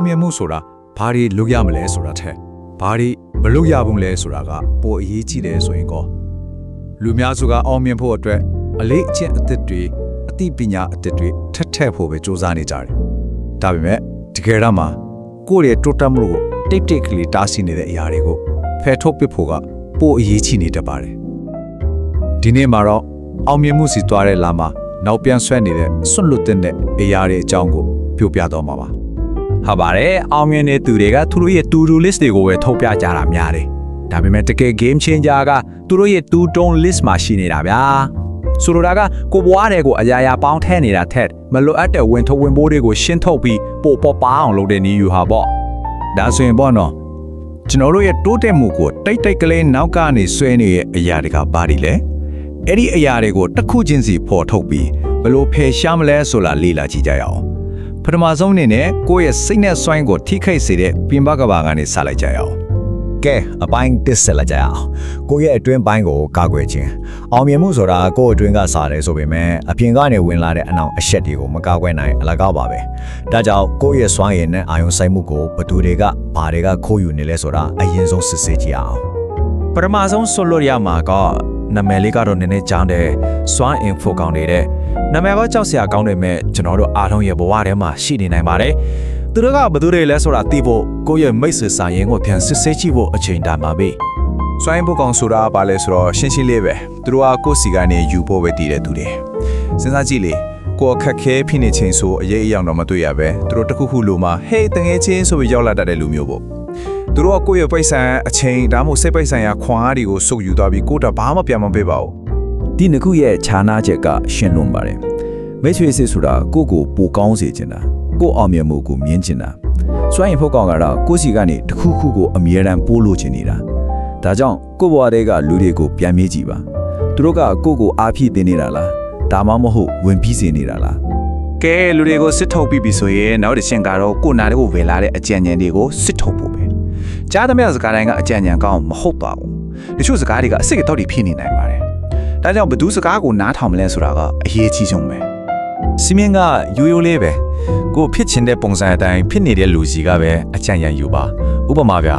အောင်မြင်မှုဆိုတာဘာတွေလုပ်ရမလဲဆိုတာထက်ဘာတွေမလုပ်ရဘူးလဲဆိုတာကပိုအရေးကြီးတယ်ဆိုရင်ကောလူများစုကအောင်မြင်ဖို့အတွက်အလေးအကျင့်အသစ်တွေအသိပညာအသစ်တွေထက်ထက်ဖို့ပဲစူးစမ်းနေကြတယ်ဒါပေမဲ့တကယ်တော့မှကိုယ့်ရဲ့တိုးတက်မှုကိုတိတ်တိတ်ကလေးတားဆီးနေတဲ့အရာတွေကိုဖယ်ထုတ်ပစ်ဖို့ကပိုအရေးကြီးနေတတ်ပါတယ်ဒီနေ့မှာတော့အောင်မြင်မှုစီသွားတဲ့လာမှာနောက်ပြန်ဆွဲနေတဲ့ဆွတ်လွတ်တဲ့အရာတွေအကြောင်းကိုပြောပြတော့မှာပါ ဟုတ်ပါတယ်အောင်မြင်တဲ့သူတွေကသူတို့ရဲ့ to do list တွေကိုပဲထုတ်ပြကြတာများတယ်ဒါပေမဲ့တကယ် game changer ကသူတို့ရဲ့ to do list မှာရှိနေတာဗျာဆိုလိုတာကကိုဘွားတွေကိုအရာရာပေါင်းထည့်နေတာထက်မလိုအပ်တဲ့ဝင်ထုတ်ဝင်ပိုးတွေကိုရှင်းထုတ်ပြီးပို့ပေါ်ပအောင်လုပ်တဲ့နည်းယူဟာပေါ့ဒါဆိုရင်ပေါ့နော်ကျွန်တော်တို့ရဲ့တိုးတက်မှုကိုတိတ်တိတ်ကလေးနောက်ကနေဆွဲနေတဲ့အရာတွေကဘာတွေလဲအဲ့ဒီအရာတွေကိုတစ်ခုချင်းစီဖော်ထုတ်ပြီးဘယ်လိုဖယ်ရှားမလဲဆိုတာလေ့လာကြည့်ကြရအောင် ပထမဆုံးအနေနဲ့ကိုယ့်ရဲ့စိတ်နဲ့စွမ်းကိုထိခိုက်စေတဲ့ပြင်ပကဘာကနေစလိုက်ကြရအောင်ကဲအပိုင်းတစ်ဆက်လိုက်ကြရအောင်ကိုယ့်ရဲ့အတွင်းပိုင်းကိုကာကွယ်ခြင်းအောင်မြင်မှုဆိုတာကိုယ့်အတွင်းကစားတယ်ဆိုပေမဲ့အပြင်ကနေဝင်လာတဲ့အနောင်အရှက်တွေကိုမကာကွယ်နိုင်အလကားပါပဲဒါကြောင့်ကိုယ့်ရဲ့စွမ်းရည်နဲ့အာရုံစိုက်မှုကိုဘသူတွေကဘာတွေကခိုးယူနေလဲဆိုတာအရင်ဆုံးစစ်ဆေးကြည့်အောင်ပထမဆုံးဆွလို့ရမှာက နာမည်လေးကတော့နည်းနည်းကြောင်းတဲ့စွမ်း info ကောင်းနေတဲ့နာမည်ကကြောက်စရာကောင်းတယ်မဲ့ကျွန်တော်တို့အားလုံးရဲ့ဘဝထဲမှာရှိနေနိုင်ပါတယ်သူတို့ကဘယ်သူတွေလဲဆိုတာသိဖို့ကိုယ့်ရဲ့မိတ်ဆွေစာရင်းကိုပြန်စစ်ဆေးကြည့်ဖို့အချိန်တန်ပါပြီစွမ်းဖို့ကောင်ဆိုတာဘာလဲဆိုတော့ရှင်းရှင်းလေးပဲသူတို့ကကိုယ့်စီကနေယူဖို့ပဲတည်တဲ့သူတွေစဉ်းစားကြည့်လေကိုယ်အခက်ခဲဖြစ်နေချင်းဆိုအရေးအယောင်တော့မတွေ့ရပဲသူတို့တခုခုလို့မှဟေးတငယ်ချင်းဆိုပြီးရောက်လာတတ်တဲ့လူမျိုးပေါ့ သူတို့ကကိုယ့်ရဲ့ပိတ်ဆံအချိန်ဒါမှမဟုတ်စိတ်ပိတ်ဆံရခွန်အားတွေကိုစုပ်ယူသွားပြီးကိုယ့်တော့ဘာမှပြန်မပေးပါဘူးဒီနှစ်ခုရဲ့ခြားနာချက်ကရှင်းလွန်ပါတယ်မိတ်ဆွေစစ်ဆိုတာကိုယ့်ကိုပိုကောင်းစေချင်တာကိုယ့်အောင်မြင်မှုကိုမြင်ချင်တာစွမ်းရင်ဖို့ကောင်ကတော့ကိုယ့်စီကနေတစ်ခုခုကိုအမြဲတမ်းပိုးလို့ချင်နေတာဒါကြောင့်ကိုယ့်ဘဝတည်းကလူတွေကိုပြန်မေးကြည့်ပါသူတို့ကကိုယ့်ကိုအားဖြည့်တင်နေတာလားဒါမှမဟုတ်ဝင်ပြီးစေနေတာလားကဲလူတွေကိုစစ်ထုတ်ပြီးပြီဆိုရင်နောက်တစ်ချက်ကတော့ကိုယ်နာတွေကိုဝယ်လာတဲ့အကြံဉာဏ်တွေကိုစစ်ထုတ်ဖို့ပဲ ကြားသမျှစကားတိုင်းကအကြံဉာဏ်ကောင်းမဟုတ်ပါဘူးတချို့စကားတွေကအစိတ်အတော့တွေဖြစ်နေနိုင်ပါတယ်ဒါကြောင့်ဘယ်သူစကားကိုနားထောင်မလဲဆိုတာကအရေးကြီးဆုံးပဲစီမင်းကရိုးရိုးလေးပဲကိုဖြစ်ချင်တဲ့ပုံစံအတိုင်းဖြစ်နေတဲ့လူစီကပဲအကြံဉာဏ်ယူပါဥပမာဗျာ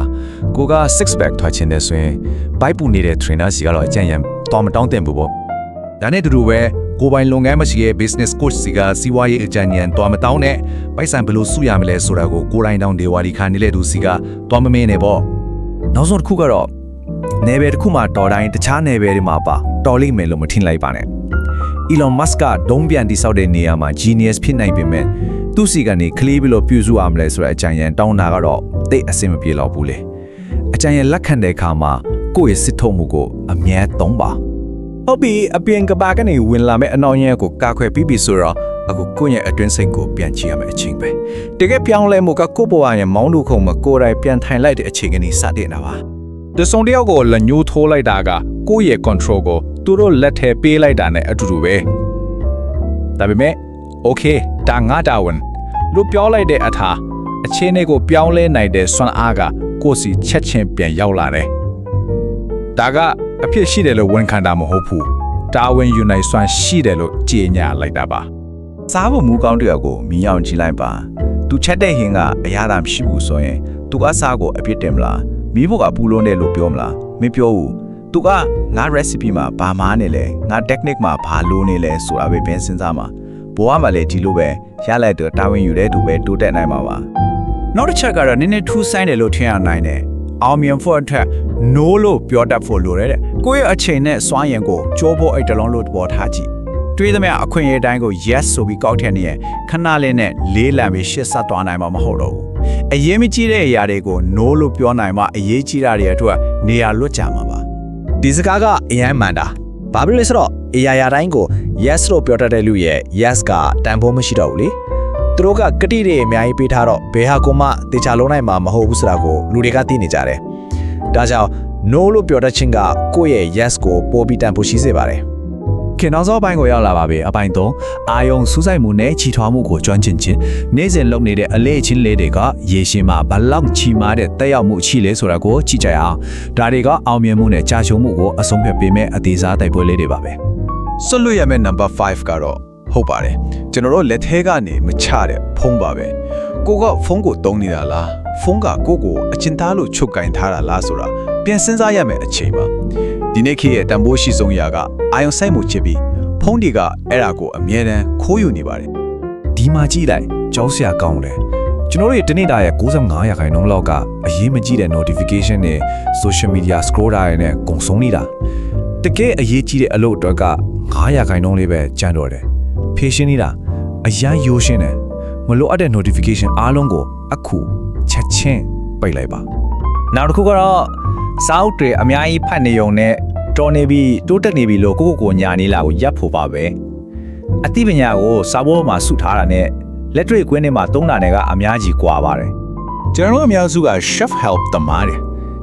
ကိုက6 pack ထွက်ချင်တယ်ဆိုရင်ဘိုက်ပူနေတဲ့ trainer စီကတော့အကြံဉာဏ်တော်မတောင်းတင်ဘူးပေါ့ ဒါနဲ့အတူတူပဲကိုယ်ပိုင်လုပ်ငန်းမရှိတဲ့ business coach စီကစီးပွားရေးအကြံဉာဏ်တွားမတောင်းနဲ့ပိုက်ဆံဘယ်လိုစုရမလဲဆိုတာကိုကိုယ်တိုင်တောင်းဒေဝါဒီခါနေတဲ့သူစီကတွားမမင်းနဲ့ပေါ့နောက်ဆုံးတစ်ခုကတော့နယ်ပယ်တစ်ခုမှာတော်တိုင်းတခြားနယ်ပယ်တွေမှာပါတော်လိမ့်မယ်လို့မထင်လိုက်ပါနဲ့ Elon Musk ကဒုံးပြန်တိဆောက်တဲ့နေရာမှာ genius ဖြစ်နိုင်ပေမဲ့သူ့စီကနေကလေးဘယ်လိုပြုစုရမလဲဆိုတဲ့အကြံဉာဏ်တောင်းတာကတော့တိတ်အဆင်မပြေတော့ဘူးလေအကြံဉာဏ်လက်ခံတဲ့အခါမှာကိုယ့်ရဲ့စစ်ထုံးမှုကိုအမြဲသုံးပါ ဟုတ်ပြီအပြင်ကဘာကနေဝင်လာမဲ့အနောက်ညံကိုကာခွဲပြီးပြီဆိုတော့အခုကိုယ့်ရဲ့အတွင်းစိတ်ကိုပြန်ကြည့်ရမယ့်အချိန်ပဲတကယ်ပြောင်းလဲမှုကကိုယ့်ဘဝရဲ့မောင်းလို့ခုံမကိုယ်တိုင်ပြန်ထိုင်လိုက်တဲ့အချိန်ကနေစတင်တာပါတဆုံတယောက်ကိုလက်ညှိုးထိုးလိုက်တာကကိုယ့်ရဲ့ control ကိုသူတို့လက်ထဲပေးလိုက်တာနဲ့အတူတူပဲဒါပေမဲ့ okay ဒါငါတာဝန်လူပြောလိုက်တဲ့အထာအချင်းတွေကိုပြောင်းလဲနိုင်တဲ့စွမ်းအားကကိုယ့်စီချက်ချင်းပြန်ရောက်လာတယ်ဒါက အဖြစ်ရှိတယ်လို့ဝန်ခံတာမဟုတ်ဘူးတာဝန်ယူနိုင်စွမ်းရှိတယ်လို့ကြေညာလိုက်တာပါစားဖို့မူကောင်းတယောက်ကိုမြင်အောင်ကြည့်လိုက်ပါသူချက်တဲ့ဟင်းကအရာသာမရှိဘူးဆိုရင်သူကစားကိုအပြစ်တင်မလားမိဖို့ကပူလုံးတယ်လို့ပြောမလားမပြောဘူးသူကငါ recipe မှာဘာမားနေလဲငါ technique မှာဘာလို့နေလဲဆိုတာပဲပြန်စဉ်းစားမှာဘဝမှာလည်းဒီလိုပဲရလိုက်တော့တာဝန်ယူတဲ့သူပဲတိုးတက်နိုင်မှာပါနောက်တစ်ချက်ကတော့နည်းနည်းထူးဆန်းတယ်လို့ထင်ရနိုင်တယ် အောင်မြင်ဖို့အတွက် no လို့ပြောတတ်ဖို့လိုတယ်တဲ့ကိုယ့်ရဲ့အချိန်နဲ့စွမ်းရည်ကိုကြိုးဖို့အိတ်တလုံးလို့သဘောထားကြည့်တွေးသမျှအခွင့်အရေးတိုင်းကို yes ဆိုပြီးကောက်ထည့်နေရင်ခဏလေးနဲ့လေးလံပြီးရှစ်ဆက်သွားနိုင်မှာမဟုတ်တော့ဘူးအရေးမကြီးတဲ့အရာတွေကို no လို့ပြောနိုင်မှအရေးကြီးတာတွေအတွက်နေရာလွတ်ကြမှာပါဒီစကားကအရန်မှန်တာဘာဖြစ်လဲဆိုတော့အရာရာတိုင်းကို yes လို့ပြောတတ်တဲ့လူရဲ့ yes ကတန်ဖိုးမရှိတော့ဘူးလေသူ တို့ကကတိတွေအများကြီးပေးထားတော့ဘယ်ဟာကိုမှတေချာလုံးနိုင်မှာမဟုတ်ဘူးဆိုတာကိုလူတွေကသိနေကြတယ်ဒါကြောင့် no လို့ပြောတတ်ခြင်းကကိုယ့်ရဲ့ yes ကိုပိုပြီးတန်ဖိုးရှိစေပါတယ်ခင်နောက်စောပိုင်းကိုရောက်လာပါပြီအပိုင်း3အာယုံစူးစိုက်မှုနဲ့ချီထွားမှုကိုကျွမ်းကျင်ခြင်းနေ့စဉ်လုပ်နေတဲ့အလေးအချင်းလေးတွေကရေရှည်မှာဘလောက်ချီမားတဲ့တက်ရောက်မှုရှိလဲဆိုတာကိုကြည့်ကြရအောင်ဒါတွေကအောင်မြင်မှုနဲ့ကြာရှုံးမှုကိုအဆုံးဖြတ်ပေးမဲ့အသေးစားတိုက်ပွဲလေးတွေပါပဲဆွတ်လွတ်ရမယ့် number 5ကတော့ ဟုတ်ပါတယ်ကျွန်တော်တို့လက်ထဲကနေမချတဲ့ဖုံးပါပဲကိုကဖုန်းကိုတုံးနေတာလားဖုန်းကကိုကိုအချင်းသားလို့ချုပ်ကင်ထားတာလားဆိုတာပြန်စဉ်းစားရမယ်အချိန်ပါဒီနေ့ခေတ်ရဲ့တန်ဖိုးရှိဆုံးရာကအာယုံဆိုင်မှုချစ်ပြီးဖုန်းတွေကအဲ့ဒါကိုအမြဲတမ်းခိုးယူနေပါတယ်ဒီမှာကြည့်လိုက်ကြောက်စရာကောင်းတယ်ကျွန်တော်တို့ရဲ့တနေ့တာရဲ့65ရာခိုင်နှုန်းလောက်ကအရေးမကြီးတဲ့ notification နဲ့ social media scroll တာတွေနဲ့ကုံဆုံးနေတာတကယ်အရေးကြီးတဲ့အလုပ်အတွက်က9ရာခိုင်နှုန်းလေးပဲကျန်တော့တယ် ဖြည့်ရှင်းနေတာအရန်ရိုးရှင်းတယ်မလိုအပ်တဲ့ notification အားလုံးကိုအခုချက်ချင်းပိတ်လိုက်ပါနောက်တစ်ခုကတော့စာအုပ်တွေအများကြီးဖတ်နေုံနဲ့တော်နေပြီးတိုးတက်နေပြီလို့ကိုယ့်ကိုယ်ကိုညာနေလာကိုရပ်ဖို့ပါပဲအသိပညာကိုစာပေါ်မှာစုထားတာနဲ့လက်တွေ့ကွင်းထဲမှာသုံးတာနဲ့ကအများကြီးကွာပါတယ်ကျွန်တော်တို့အများစုက chef help တမားတယ်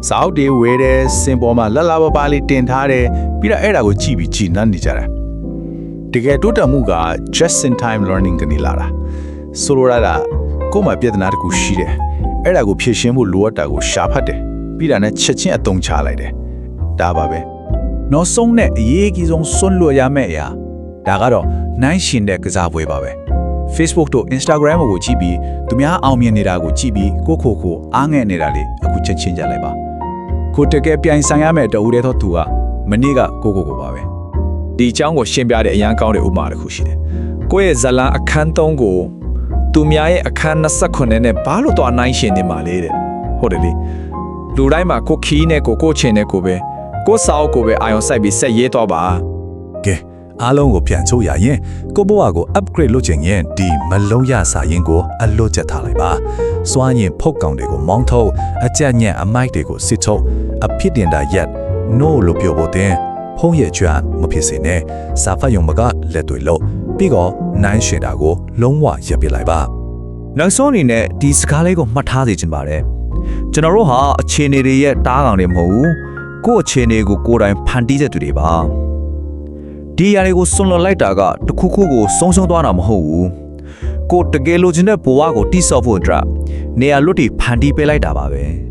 စာအုပ်တွေဝယ်တယ်စင်ပေါ်မှာလက်လာပပလေးတင်ထားတယ်ပြီးတော့အဲ့ဒါကိုကြည့်ပြီးကြည်နပ်နေကြတာ တကယ်တိုးတက်မှုက just in time learning ကနေလာတာဆိုလိုတာကကိုယ်မှာပြဿနာတစ်ခုရှိတယ်အဲ့ဒါကိုဖြေရှင်းဖို့လိုအပ်တာကိုရှာဖတ်တယ်ပြီးတာနဲ့ချက်ချင်းအသုံးချလိုက်တယ်ဒါပါပဲနောက်ဆုံးနဲ့အရေးကြီးဆုံးစွန့်လွတ်ရမယ့်အရာဒါကတော့နိုင်ရှင်တဲ့ကစားပွဲပါပဲ Facebook တို့ Instagram ကိုကြည့်ပြီးသူများအောင်မြင်နေတာကိုကြည့်ပြီးကိုယ့်ကိုယ်ကိုအားငယ်နေတာလေးအခုချက်ချင်းကြလိုက်ပါကိုတကယ်ပြိုင်ဆိုင်ရမယ့်တူတဲ့သောသူကမနေ့ကကိုယ့်ကိုယ်ကိုပါပဲ ဒီအကြောင်းကိုရှင်းပြတဲ့အရန်ကောင်းတဲ့ဥပမာတစ်ခုရှိတယ်။ကိုယ့်ရဲ့ဇလန်အခန်း3ကိုသူများရဲ့အခန်း29နဲ့ဘာလို့တော့နိုင်ရှင်နေမှာလဲတဲ့။ဟုတ်တယ်လေ။လူတိုင်းမှာကိုယ်ခီးနဲ့ကိုယ်ကိုယ်ချင်နဲ့ကိုယ်ပဲကိုယ်စာအုပ်ကိုပဲအာရုံစိုက်ပြီးဆက်ရေးတော့ပါကဲအားလုံးကိုပြန်ချုပ်ရရင်ကိုဘွားကို upgrade လုပ်ချင်ရင်ဒီမလုံးရစာရင်ကိုအလွတ်ချက်ထားလိုက်ပါစွမ်းရင်ဖုတ်ကောင်တွေကိုမောင်းထုတ်အကြက်ညံ့အမိုက်တွေကိုစစ်ထုတ်အဖြစ်တင်တာရက် no လို့ပြောဖို့တ င်ဖုံးရဲ့ကြွမဖြစ်စေနဲ့စာဖတ်ရုံမကလက်တွေလို့ပြီးတော့နိုင်ရှင်တာကိုလုံးဝရပ်ပစ်လိုက်ပါနောက်ဆုံးအနေနဲ့ဒီစကားလေးကိုမှတ်ထားစေချင်ပါတယ်ကျွန်တော်တို့ဟာအခြေအနေတွေရဲ့တားကောင်တွေမဟုတ်ဘူးကိုယ့်အခြေအနေကိုကိုယ်တိုင်ဖန်တီးတဲ့သူတွေပါဒီຢာတွေကိုစွန့်လွတ်လိုက်တာကတစ်ခုခုကိုဆုံးရှုံးသွားတာမဟုတ်ဘူးကိုယ်တကယ်လိုချင်တဲ့ဘဝကိုတိဆောက်ဖို့အတွက်နေရာလွတ်တီဖန်တီးပေးလိုက်တာပါပဲ